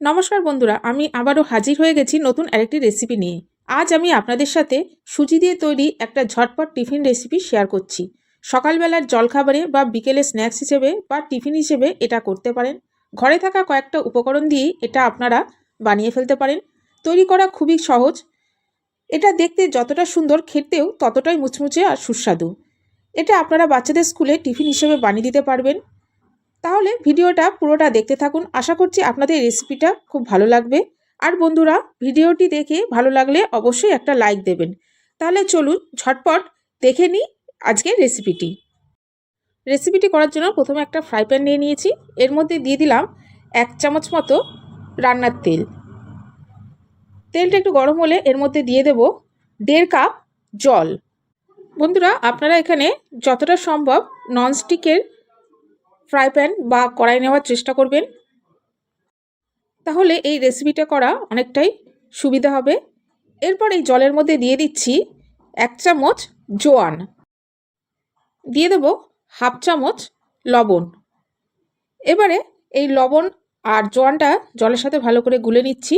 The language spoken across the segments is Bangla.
নমস্কার বন্ধুরা, আমি আবারও হাজির হয়ে গেছি নতুন আরেকটি রেসিপি নিয়ে। আজ আমি আপনাদের সাথে সুজি দিয়ে তৈরি একটা ঝটপট টিফিন রেসিপি শেয়ার করছি। সকালবেলার জলখাবারে বা বিকেলে স্ন্যাক্স হিসেবে বা টিফিন হিসেবে এটা করতে পারেন। ঘরে থাকা কয়েকটা উপকরণ দিয়েই এটা আপনারা বানিয়ে ফেলতে পারেন। তৈরি করা খুবই সহজ। এটা দেখতে যতটা সুন্দর খেতেও ততটাই মুচমুচে আর সুস্বাদু। এটা আপনারা বাচ্চাদের স্কুলে টিফিন হিসেবে বানিয়ে দিতে পারবেন। তাহলে ভিডিওটা পুরোটা দেখতে থাকুন। আশা করছি আপনাদের রেসিপিটা খুব ভালো লাগবে। আর বন্ধুরা, ভিডিওটি দেখে ভালো লাগলে অবশ্যই একটা লাইক দেবেন। তাহলে চলুন, ঝটপট দেখে নিই আজকের রেসিপিটি রেসিপিটি করার জন্য প্রথমে একটা ফ্রাই প্যান নিয়ে নিয়েছি। এর মধ্যে দিয়ে দিলাম এক চামচ মতো রান্নার তেল। তেলটা একটু গরম হলে এর মধ্যে দিয়ে দেব দেড় কাপ জল। বন্ধুরা, আপনারা এখানে যতটা সম্ভব ননস্টিকের ফ্রাই প্যান বা কড়াই নেওয়ার চেষ্টা করবেন। তাহলে এই রেসিপিটা করা অনেকটাই সুবিধা হবে। এরপর এই জলের মধ্যে দিয়ে দিচ্ছি এক চামচ জোয়ান। দিয়ে দেব হাফ চামচ লবণ। এবারে এই লবণ আর জোয়ানটা জলের সাথে ভালো করে গুলে নিচ্ছি।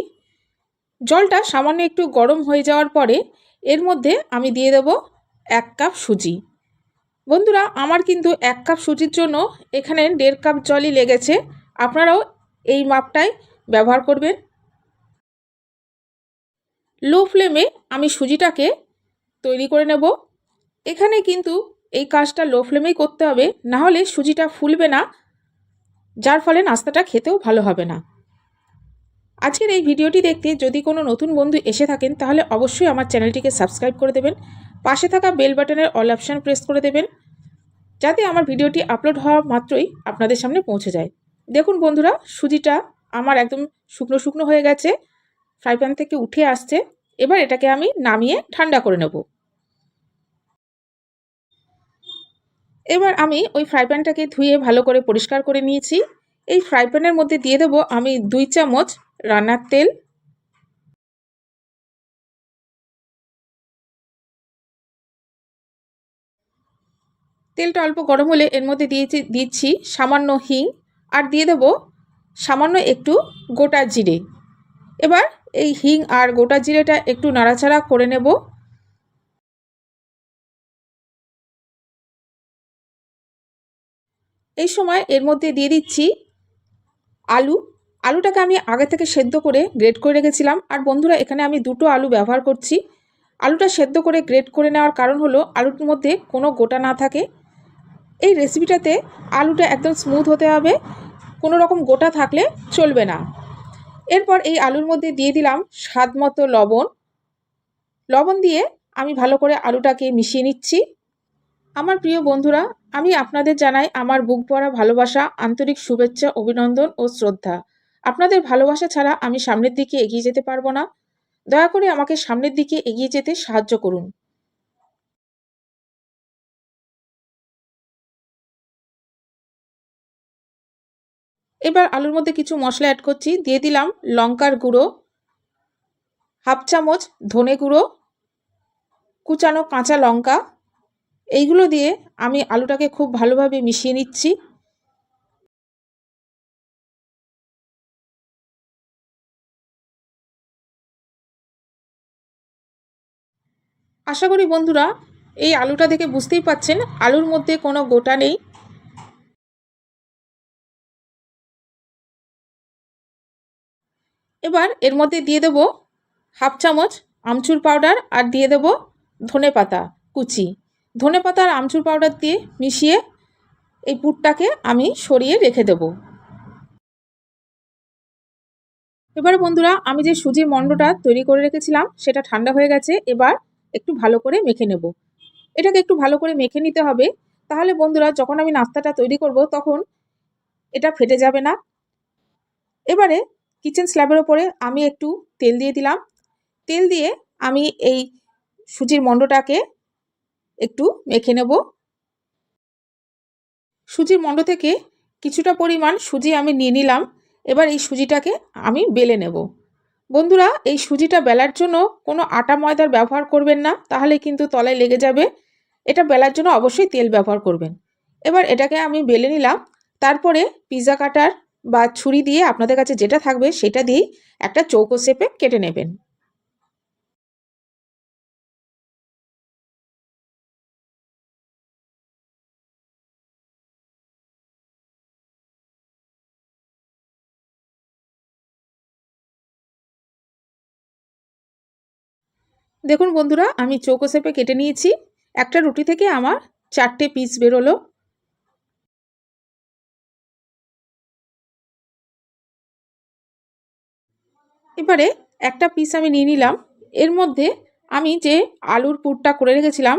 জলটা সামান্য একটু গরম হয়ে যাওয়ার পরে এর মধ্যে আমি দিয়ে দেব এক কাপ সুজি। বন্ধুরা, আমার কিন্তু এক কাপ সুজির জন্য এখানে দেড় কাপ জলই লেগেছে। আপনারাও এই মাপটাই ব্যবহার করবেন। লো ফ্লেমে আমি সুজিটাকে তৈরি করে নেব। এখানে কিন্তু এই কাজটা লো ফ্লেমেই করতে হবে, না হলে সুজিটা ফুলবে না, যার ফলে নাস্তাটা খেতেও ভালো হবে না। আজকের এই ভিডিওটি দেখতে যদি কোনো নতুন বন্ধু এসে থাকেন, তাহলে অবশ্যই আমার চ্যানেলটিকে সাবস্ক্রাইব করে দেবেন। পাশে থাকা বেল বাটনের অল অপশান প্রেস করে দেবেন, যাতে আমার ভিডিওটি আপলোড হওয়া মাত্রই আপনাদের সামনে পৌঁছে যায়। দেখুন বন্ধুরা, সুজিটা আমার একদম শুকনো শুকনো হয়ে গেছে, ফ্রাই প্যান থেকে উঠে আসছে। এবার এটাকে আমি নামিয়ে ঠান্ডা করে নেব। এবার আমি ওই ফ্রাই প্যানটাকে ধুয়ে ভালো করে পরিষ্কার করে নিয়েছি। এই ফ্রাই প্যানের মধ্যে দিয়ে দেবো আমি দুই চামচ রান্নার তেল তেলটা অল্প গরম হলে এর মধ্যে দিয়েছি, দিচ্ছি সামান্য হিং আর দিয়ে দেবো সামান্য একটু গোটা জিরে। এবার এই হিং আর গোটা জিরেটা একটু নাড়াচাড়া করে নেব। এই সময় এর মধ্যে দিয়ে দিচ্ছি আলু আলুটাকে আমি আগে থেকে সেদ্ধ করে গ্রেট করে রেখেছিলাম। আর বন্ধুরা, এখানে আমি দুটো আলু ব্যবহার করছি। আলুটা সেদ্ধ করে গ্রেট করে নেওয়ার কারণ হলো, আলুর মধ্যে কোনো গোটা না থাকে। এই রেসিপিটাতে আলুটা একদম স্মুথ হতে হবে। কোনো রকম গোটা থাকলে চলবে না। এরপর এই আলুর মধ্যে দিয়ে দিলাম স্বাদ মতো লবণ। লবণ দিয়ে আমি ভালো করে আলুটাকে মিশিয়ে নিচ্ছি। আমার প্রিয় বন্ধুরা, আমি আপনাদের জানাই আমার বুক ভরা ভালোবাসা, আন্তরিক শুভেচ্ছা, অভিনন্দন ও শ্রদ্ধা। আপনাদের ভালোবাসা ছাড়া আমি সামনের দিকে এগিয়ে যেতে পারব না। দয়া করে আমাকে সামনের দিকে এগিয়ে যেতে সাহায্য করুন। এবার আলুর মধ্যে কিছু মশলা অ্যাড করছি। দিয়ে দিলাম লঙ্কার গুঁড়ো, হাফ চামচ ধনে গুঁড়ো, কুচানো কাঁচা লঙ্কা। এইগুলো দিয়ে আমি আলুটাকে খুব ভালোভাবে মিশিয়ে নিচ্ছি। আশা করি বন্ধুরা এই আলুটা দেখে বুঝতেই পাচ্ছেন, আলুর মধ্যে কোনো গোটা নেই। এবার এর মধ্যে দিয়ে দেব হাফ চামচ আমচুর পাউডার আর দিয়ে দেব ধনে পাতা কুচি। ধনে পাতা আর আমচুর পাউডার দিয়ে মিশিয়ে এই পুরটাকে আমি সরিয়ে রেখে দেব। এবার বন্ধুরা আমি যে সুজির মণ্ডটা তৈরি করে রেখেছিলাম, সেটা ঠান্ডা হয়ে গেছে। এবার একটু ভালো করে মেখে নেব। এটাকে একটু ভালো করে মেখে নিতে হবে। তাহলে বন্ধুরা, যখন আমি নাস্তাটা তৈরি করব, তখন এটা ফেটে যাবে না। এবারে কিচেন স্ল্যাবের ওপরে আমি একটু তেল দিয়ে দিলাম। তেল দিয়ে আমি এই সুজির মণ্ডটাকে একটু মেখে নেব। সুজির মণ্ড থেকে কিছুটা পরিমাণ সুজি আমি নিয়ে নিলাম। এবার এই সুজিটাকে আমি বেলে নেব। বন্ধুরা, এই সুজিটা বেলার জন্য কোনো আটা ময়দার ব্যবহার করবেন না, তাহলে কিন্তু তলায় লেগে যাবে। এটা বেলার জন্য অবশ্যই তেল ব্যবহার করবেন। এবার এটাকে আমি বেলে নিলাম। তারপরে পিৎজা কাটার বা ছুরি দিয়ে আপনাদের কাছে যেটা থাকবে সেটা দিয়েই একটা চৌকো শেপে কেটে নেবেন। দেখুন বন্ধুরা, আমি চৌকো শেপে কেটে নিয়েছি। একটা রুটি থেকে আমার চারটে পিস বেরোলো। এবারে একটা পিস আমি নিয়ে নিলাম। এর মধ্যে আমি যে আলুর পুরটা করে রেখেছিলাম,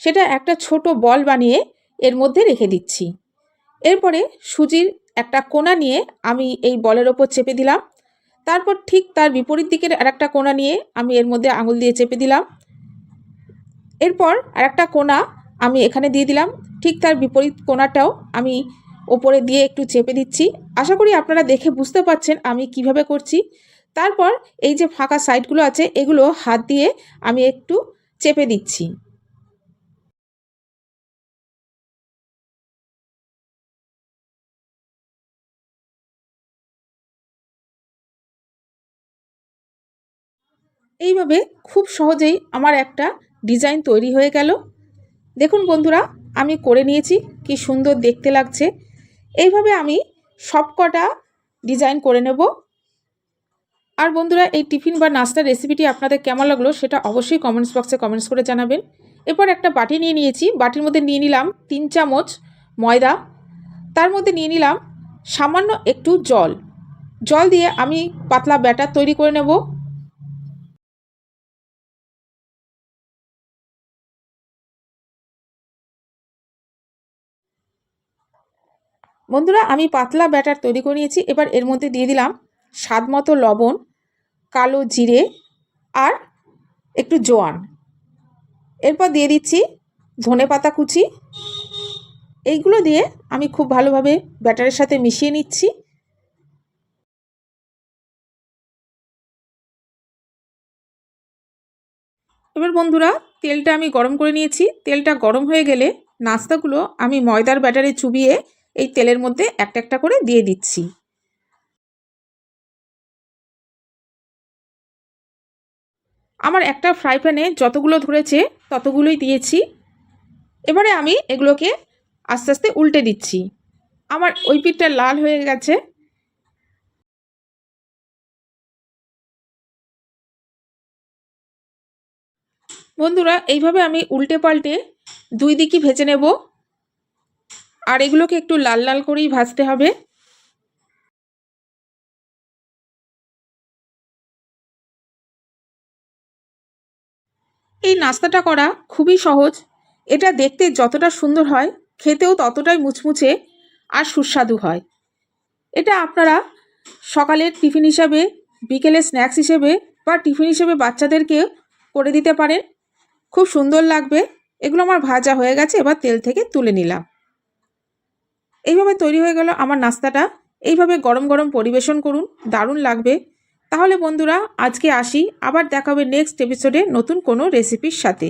সেটা একটা ছোট বল বানিয়ে এর মধ্যে রেখে দিচ্ছি। এরপরে সুজির একটা কোনা নিয়ে আমি এই বলের ওপর চেপে দিলাম। তারপর ঠিক তার বিপরীত দিকের আরেকটা কোনা নিয়ে আমি এর মধ্যে আঙুল দিয়ে চেপে দিলাম। এরপর আরেকটা কোনা আমি এখানে দিয়ে দিলাম। ঠিক তার বিপরীত কোনাটাও আমি ওপরে দিয়ে একটু চেপে দিচ্ছি। আশা করি আপনারা দেখে বুঝতে পারছেন আমি কীভাবে করছি। তারপর এই যে ফাঁকা সাইডগুলো আছে, এগুলো হাত দিয়ে আমি একটু চেপে দিচ্ছি। এইভাবে খুব সহজেই আমার একটা ডিজাইন তৈরি হয়ে গেল। দেখুন বন্ধুরা, আমি করে নিয়েছি, কি সুন্দর দেখতে লাগছে। এইভাবে আমি সবকটা ডিজাইন করে নেব। আর বন্ধুরা, এই টিফিন বা নাস্তার রেসিপিটি আপনাদের কেমন লাগল সেটা অবশ্যই কমেন্টস বক্সে কমেন্টস করে জানাবেন। এরপর একটা বাটি নিয়ে নিয়েছি। বাটির মধ্যে নিয়ে নিলাম তিন চামচ ময়দা। তার মধ্যে নিয়ে নিলাম সামান্য একটু জল। জল দিয়ে আমি পাতলা ব্যাটার তৈরি করে নেব। বন্ধুরা, আমি পাতলা ব্যাটার তৈরি করে নিয়েছি। এবার এর মধ্যে দিয়ে দিলাম স্বাদ মতো লবণ, কালো জিরে আর একটু জোয়ান। এরপর দিয়ে দিচ্ছি ধনে পাতা কুচি। এইগুলো দিয়ে আমি খুব ভালোভাবে ব্যাটারের সাথে মিশিয়ে নিচ্ছি। এবার বন্ধুরা, তেলটা আমি গরম করে নিয়েছি। তেলটা গরম হয়ে গেলে নাস্তাগুলো আমি ময়দার ব্যাটারে চুবিয়ে এই তেলের মধ্যে একটা একটা করে দিয়ে দিচ্ছি। আমার একটা ফ্রাই প্যানে যতগুলো ধরেছে ততগুলোই দিয়েছি। এবারে আমি এগুলোকে আস্তে আস্তে উল্টে দিচ্ছি। আমার ওই পিঠটা লাল হয়ে গেছে। বন্ধুরা, এইভাবে আমি উল্টে পাল্টে দুই দিকই ভেজে নেব। আর এগুলোকে একটু লাল লাল করেই ভাজতে হবে। এই নাস্তাটা করা খুবই সহজ। এটা দেখতে যতটা সুন্দর হয়, খেতেও ততটাই মুচমুচে আর সুস্বাদু হয়। এটা আপনারা সকালের টিফিন হিসাবে বিকেলে স্ন্যাক্স হিসেবে বা টিফিন হিসেবে বাচ্চাদেরকে করে দিতে পারেন। খুব সুন্দর লাগবে। এগুলো আমার ভাজা হয়ে গেছে, এবার তেল থেকে তুলে নিলাম। এইভাবে তৈরি হয়ে গেল আমার নাস্তাটা। এইভাবে গরম গরম পরিবেশন করুন, দারুণ লাগবে। তাহলে বন্ধুরা, আজকে আসি, আবার দেখাবে নেক্সট এপিসোডে নতুন কোনো রেসিপির সাথে।